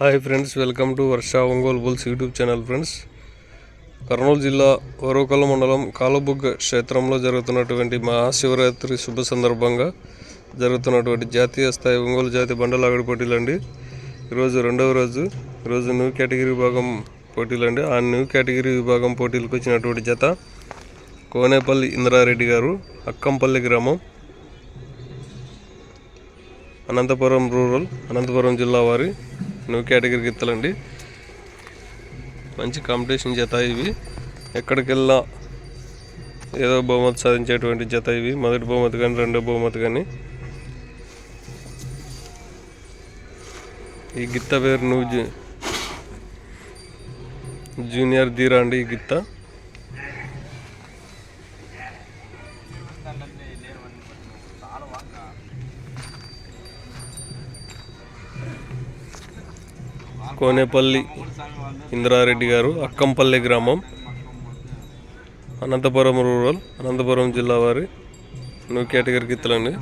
Hi friends welcome to Varsha Ongole bulls YouTube channel friends Kurnool జిల్లా వరోకల మండలం కాలబుగ్గ క్షేత్రంలో జరుగుతున్నటువంటి మహాశివరాత్రి శుభ సందర్భంగా జరుగుతున్నటువంటి జాతీయ స్థాయి ఒంగోలు జాతి బండలాగడి పోటీలండి. ఈరోజు రెండవ రోజు. ఈరోజు న్యూ కేటగిరీ విభాగం పోటీలండి. ఆ న్యూ కేటగిరీ విభాగం పోటీలకు వచ్చినటువంటి జత కోనేపల్లి ఇంద్రారెడ్డి గారు అక్కంపల్లి గ్రామం అనంతపురం రూరల్ అనంతపురం జిల్లా వారి. న్యూ కేటగిరీ గిత్తలండి. మంచి కాంపిటీషన్ జత ఇవి. ఎక్కడికి వెళ్ళినా ఏదో బహుమతి సాధించేటువంటి జత ఇవి. మొదటి బహుమతి కానీ రెండో బహుమతి కానీ. ఈ గిత్త పేరు నువ్వు జూ- జూనియర్ ధీరా అండి ఈ గిత్త. కోనేపల్లి ఇంద్రారెడ్డి గారు అక్కంపల్లి గ్రామం అనంతపురం రూరల్ అనంతపురం జిల్లా వారి న్యూ కేటగిరీ గిత్తలండి.